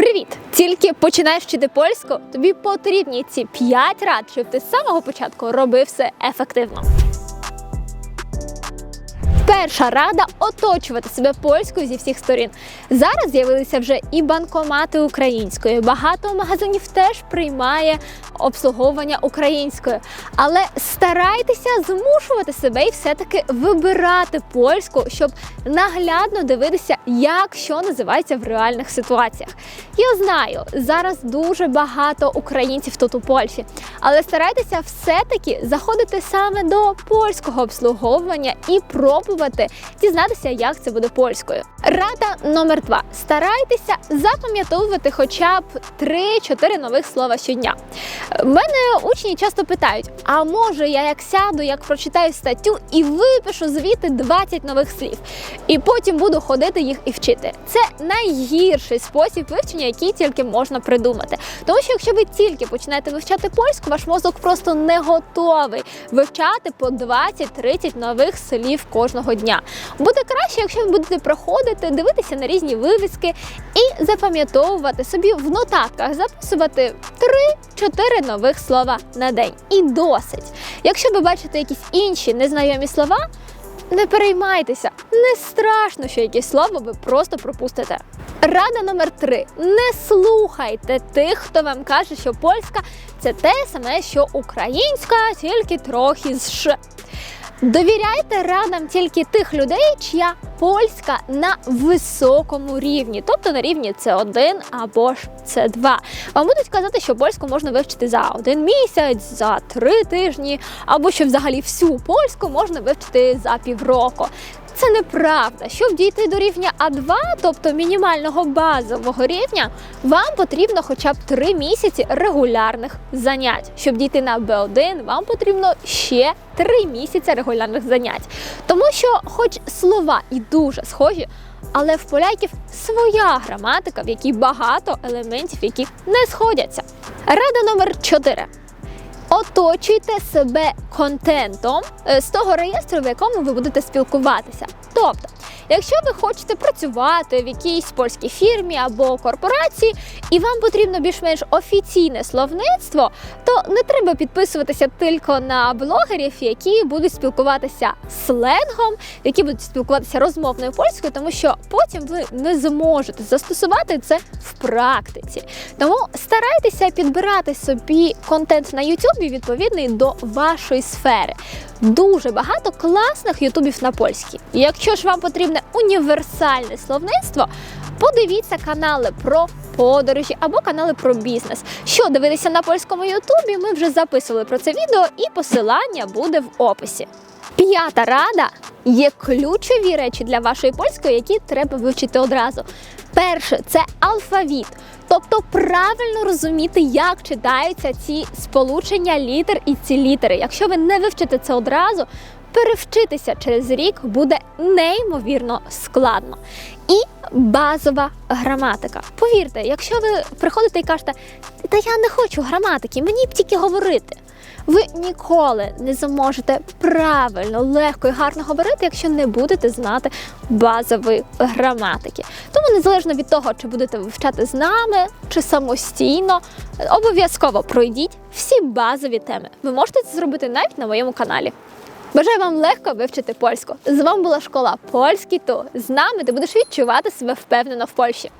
Привіт! Тільки починаєш вчити польську, тобі потрібні ці 5 рад, щоб ти з самого початку робив все ефективно. Перша рада оточувати себе польською зі всіх сторін. Зараз з'явилися вже і банкомати українською. Багато магазинів теж приймає обслуговування українською. Але старайтеся змушувати себе і все-таки вибирати польську, щоб наглядно дивитися, як що називається в реальних ситуаціях. Я знаю, зараз дуже багато українців тут у Польщі, але старайтеся все-таки заходити саме до польського обслуговування і пробувати дізнатися, як це буде польською. Рада номер два: старайтеся запам'ятовувати хоча б 3-4 нових слова щодня. Мене учні часто питають: а може я як сяду, як прочитаю статтю і випишу звідти 20 нових слів, і потім буду ходити їх і вчити. Це найгірший спосіб вивчення, який тільки можна придумати. Тому що якщо ви тільки починаєте вивчати польську, ваш мозок просто не готовий вивчати по 20-30 нових слів кожного дня. Буде краще, якщо ви будете проходити, дивитися на різні вивіски і запам'ятовувати собі в нотатках, записувати 3-4 нових слова на день. І досить. Якщо ви бачите якісь інші незнайомі слова, не переймайтеся, не страшно, що якесь слово ви просто пропустите. Рада номер три: не слухайте тих, хто вам каже, що польська це те саме, що українська, тільки трохи з ш. Довіряйте радам тільки тих людей, чия польська на високому рівні, тобто на рівні С1 або ж С2. Вам будуть казати, що польську можна вивчити за один місяць, за три тижні, або що взагалі всю польську можна вивчити за півроку. Це неправда. Щоб дійти до рівня А2, тобто мінімального базового рівня, вам потрібно хоча б 3 місяці регулярних занять. Щоб дійти на Б1, вам потрібно ще 3 місяці регулярних занять. Тому що, хоч слова і дуже схожі, але в поляків своя граматика, в якій багато елементів, які не сходяться. Рада номер 4. Оточуйте себе контентом е, з того реєстру, в якому ви будете спілкуватися. Тобто, якщо ви хочете працювати в якійсь польській фірмі або корпорації, і вам потрібно більш-менш офіційне словництво, то не треба підписуватися тільки на блогерів, які будуть спілкуватися сленгом, які будуть спілкуватися розмовною польською, тому що потім ви не зможете застосувати це в практиці. Тому старайтеся підбирати собі контент на YouTube відповідний до вашої сфери. Дуже багато класних ютубів на польській. Якщо ж вам потрібне універсальне словництво, подивіться канали про подорожі або канали про бізнес. Що дивитися на польському ютубі, ми вже записували про це відео, і посилання буде в описі. П'ята рада є ключові речі для вашої польської, які треба вивчити одразу. Перше це алфавіт, тобто правильно розуміти, як читаються ці сполучення літер і ці літери. Якщо ви не вивчите це одразу, перевчитися через рік буде неймовірно складно. І базова граматика. Повірте, якщо ви приходите і кажете, та я не хочу граматики, мені б тільки говорити. Ви ніколи не зможете правильно, легко і гарно говорити, якщо не будете знати базової граматики. Тому незалежно від того, чи будете вивчати з нами чи самостійно, обов'язково пройдіть всі базові теми. Ви можете це зробити навіть на моєму каналі. Бажаю вам легко вивчити польську. З вами була школа Польський ту. З нами ти будеш відчувати себе впевнено в Польщі.